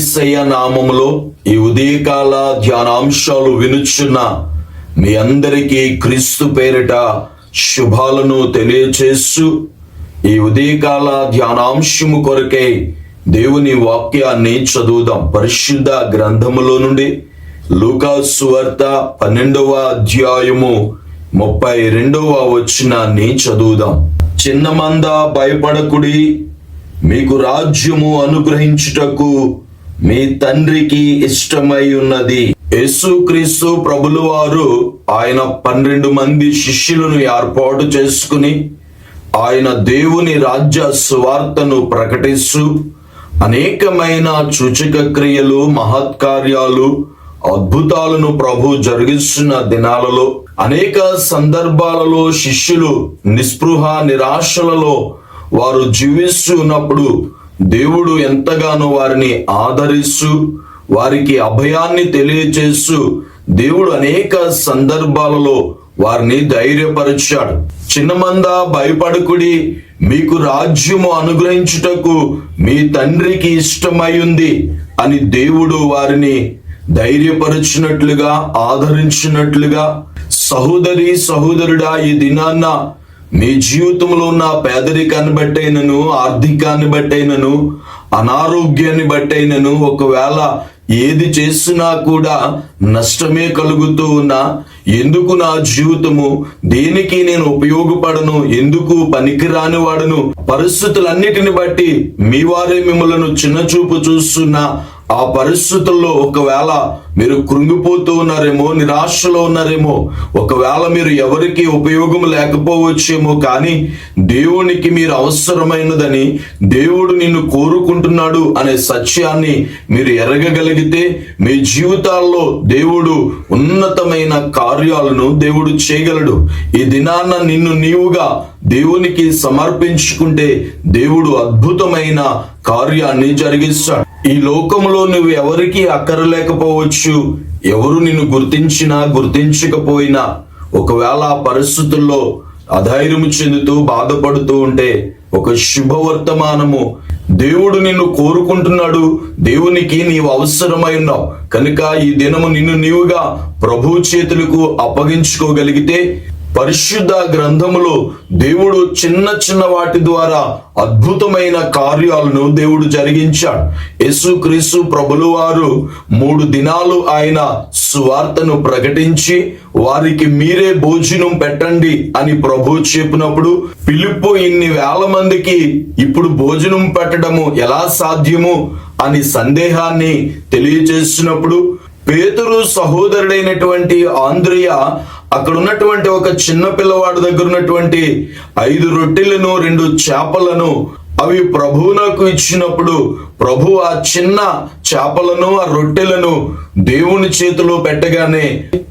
ఏసయ్య నామములో ఈ ఉదయకాల ధ్యానాంశాలు వినుచున్న మీ అందరికీ క్రీస్తు పేరిట శుభాలను తెలియచేస్తూ ఈ ఉదయకాల ధ్యానాంశము కొరకై దేవుని వాక్యాన్ని చదువుదాం. పరిశుద్ధ గ్రంథములో నుండి లూకాసు వార్త పన్నెండవ అధ్యాయము ముప్పై రెండవ వచనాన్ని చదువుదాం. చిన్న మంద భయపడకుడి మీకు రాజ్యము అనుగ్రహించుటకు మీ తండ్రికి ఇష్టమై ఉన్నది. యేసుక్రీస్తు ప్రభులు వారు ఆయన పన్నెండు మంది శిష్యులను ఏర్పాటు చేసుకుని ఆయన దేవుని రాజ్య సువార్తను ప్రకటిస్తూ అనేకమైన సూచక క్రియలు మహత్కార్యాలు అద్భుతాలను ప్రభు జరిగిస్తున్న దినాలలో అనేక సందర్భాలలో శిష్యులు నిస్పృహ నిరాశలలో వారు జీవిస్తున్నప్పుడు దేవుడు ఎంతగానో వారిని ఆదరిస్తూ వారికి అభయాన్ని తెలియచేస్తూ దేవుడు అనేక సందర్భాలలో వారిని ధైర్యపరిచాడు. చిన్నమంద భయపడుకుడి మీకు రాజ్యము అనుగ్రహించుటకు మీ తండ్రికి ఇష్టమైంది అని దేవుడు వారిని ధైర్యపరిచినట్లుగా ఆదరించినట్లుగా సహోదరి సహోదరుడా ఈ దినాన్న మీ జీవితంలో ఉన్న పేదరికాన్ని బట్టైనను ఆర్థికాన్ని బట్టైనను అనారోగ్యాన్ని బట్టైనను ఒకవేళ ఏది చేసినా కూడా నష్టమే కలుగుతూ ఉన్నా ఎందుకు నా జీవితము దేనికి నేను ఉపయోగపడను ఎందుకు పనికిరాని వాడను పరిస్థితులన్నిటిని బట్టి మీ వారే మిమ్మలను చిన్నచూపు చూస్తున్నా ఆ పరిస్థితుల్లో ఒకవేళ మీరు కృంగిపోతూ ఉన్నారేమో నిరాశలో ఉన్నారేమో ఒకవేళ మీరు ఎవరికి ఉపయోగం లేకపోవచ్చేమో కానీ దేవునికి మీరు అవసరమైనదని దేవుడు నిన్ను కోరుకుంటున్నాడు అనే సత్యాన్ని మీరు ఎరగగలిగితే మీ జీవితాల్లో దేవుడు ఉన్నతమైన కార్యాలను దేవుడు చేయగలడు. ఈ దినాన్న నిన్ను నీవుగా దేవునికి సమర్పించుకుంటే దేవుడు అద్భుతమైన కార్యాన్ని జరిగిస్తాడు. ఈ లోకంలో నువ్వు ఎవరికి అక్కరలేకపోవచ్చు. ఎవరు నిన్ను గుర్తించినా గుర్తించకపోయినా ఒకవేళ ఆ పరిస్థితుల్లో అధైర్యము చెందుతూ బాధపడుతూ ఉంటే ఒక శుభవర్తమానము. దేవుడు నిన్ను కోరుకుంటున్నాడు. దేవునికి నీవు అవసరమై ఉన్నావు. కనుక ఈ దినము నిన్ను నీవుగా ప్రభు చేతులకు అప్పగించుకోగలిగితే పరిశుద్ధ గ్రంథములో దేవుడు చిన్న చిన్న వాటి ద్వారా అద్భుతమైన కార్యాలను దేవుడు జరిగించాడు. యేసుక్రీస్తు ప్రభులు వారు మూడు దినాలు ఆయన సువార్తను ప్రకటించి వారికి మీరే భోజనం పెట్టండి అని ప్రభు చెప్పినప్పుడు పిలుపు ఇన్ని వేల మందికి ఇప్పుడు భోజనం పెట్టడము ఎలా సాధ్యము? అని సందేహాన్ని తెలియజేస్తున్నప్పుడు పేతురు సహోదరుడైనటువంటి ఆంధ్రియ అక్కడ ఉన్నటువంటి ఒక చిన్న పిల్లవాడి దగ్గర ఉన్నటువంటి ఐదు రొట్టెలను రెండు చేపలను అవి ప్రభువునకు ఇచ్చినప్పుడు ప్రభు ఆ చిన్న చేపలను ఆ రొట్టెలను దేవుని చేతిలో పెట్టగానే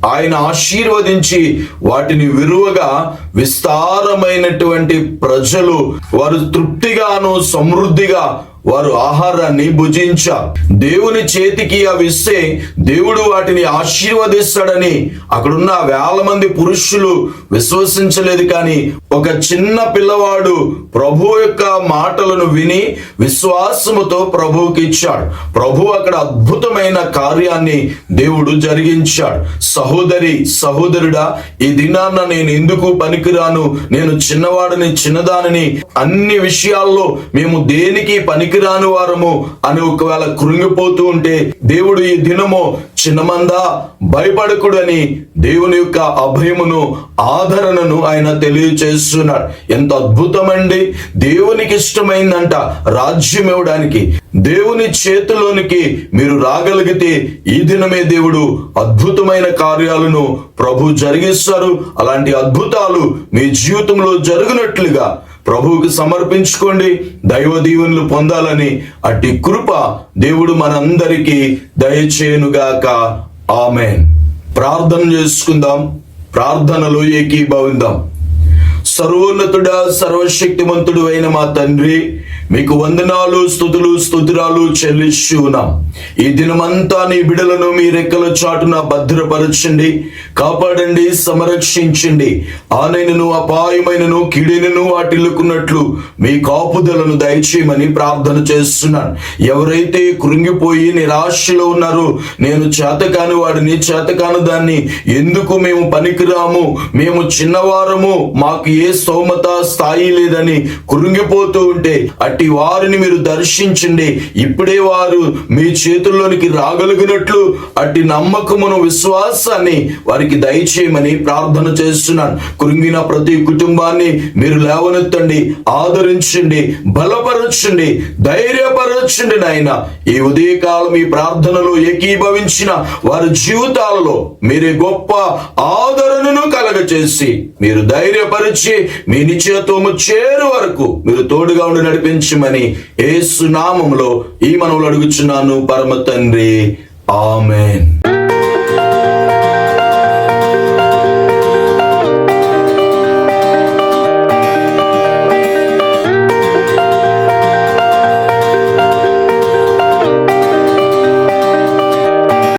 ఆయన ఆశీర్వదించి వాటిని విరువగా విస్తారమైనటువంటి ప్రజలు వారు తృప్తిగాను సమృద్ధిగా వారు ఆహారాన్ని భుజించ. దేవుని చేతికి అవి ఇస్తే దేవుడు వాటిని ఆశీర్వదిస్తాడని. అక్కడున్న వేల మంది పురుషులు విశ్వసించలేదు కానీ ఒక చిన్న పిల్లవాడు ప్రభు యొక్క మాటలను విని విశ్వాసముతో ప్రభువుకి ఇచ్చాడు. ప్రభు అక్కడ అద్భుతమైన కార్యాన్ని దేవుడు జరిగించాడు. సహోదరి సహోదరుడా ఈ దినాన్న నేను ఎందుకు పనికిరాను? నేను చిన్నవాడిని చిన్నదానిని అన్ని విషయాల్లో మేము దేనికి పని పనికిరాని వారము అని ఒకవేళ కృంగిపోతూ ఉంటే దేవుడు ఈ దినము చిన్నమందా భయపడకుడు అని దేవుని యొక్క అభయమును ఆదరణను ఆయన తెలియచేస్తున్నాడు. ఎంత అద్భుతమండి! దేవునికి ఇష్టమైందంట రాజ్యం ఇవ్వడానికి. దేవుని చేతిలోనికి మీరు రాగలిగితే ఈ దినమే దేవుడు అద్భుతమైన కార్యాలను ప్రభు జరిగిస్తారు. అలాంటి అద్భుతాలు మీ జీవితంలో జరుగునట్లుగా ప్రభువుకి సమర్పించుకోండి. దైవ దీవెనలు పొందాలని అట్టి కృప దేవుడు మనందరికీ దయచేయునుగాక. ఆమెన్. ప్రార్థన చేసుకుందాం. ప్రార్థనలో ఏకీభవిందాం. సర్వోన్నతుడా సర్వశక్తిమంతుడు అయిన మా తండ్రి మీకు వందనాలు స్థుతులు స్తోత్రాలు చెల్లిస్తూ ఉన్నాం ఈ దినమంతా నీ బిడలను మీ రెక్కల చాటున భద్రపరచండి కాపాడండి సంరక్షించండి. ఆనైనను అపాయమైనను కీడైనను వాటిల్లుకున్నట్లు మీ కాపుదలను దయచేయమని ప్రార్థన చేస్తున్నాను. ఎవరైతే కృంగిపోయి నిరాశలో ఉన్నారో నేను చేతకాని వాడిని చేతకాని దాన్ని ఎందుకు మేము పనికిరాము? మేము చిన్నవారము మాకు ఏ స్తోమత స్థాయి లేదని కృంగిపోతూ ఉంటే అట్టి వారిని మీరు దర్శించండి. ఇప్పుడే వారు మీ చేతుల్లోనికి రాగలిగినట్లు అట్టి నమ్మకమును విశ్వాసాన్ని వారికి దయచేయమని ప్రార్థన చేస్తున్నాను. కృంగిన ప్రతి కుటుంబాన్ని మీరు లేవనెత్తండి ఆదరించండి బలపరచండి ధైర్యపరచండి నాయన. ఈ ఉదయకాలం ఈ ప్రార్థనలో ఏకీభవించిన వారి జీవితాలలో మీరే గొప్ప ఆదరణను కలగచేసి మీరు ధైర్యపరిచి మీ నిశ్చయత్వము చేరు వరకు మీరు తోడుగా ఉండి నడిపించమని ఏ సునామంలో ఈ మనవులు అడుగుచున్నాను పరమ తండ్రి. ఆమెన్.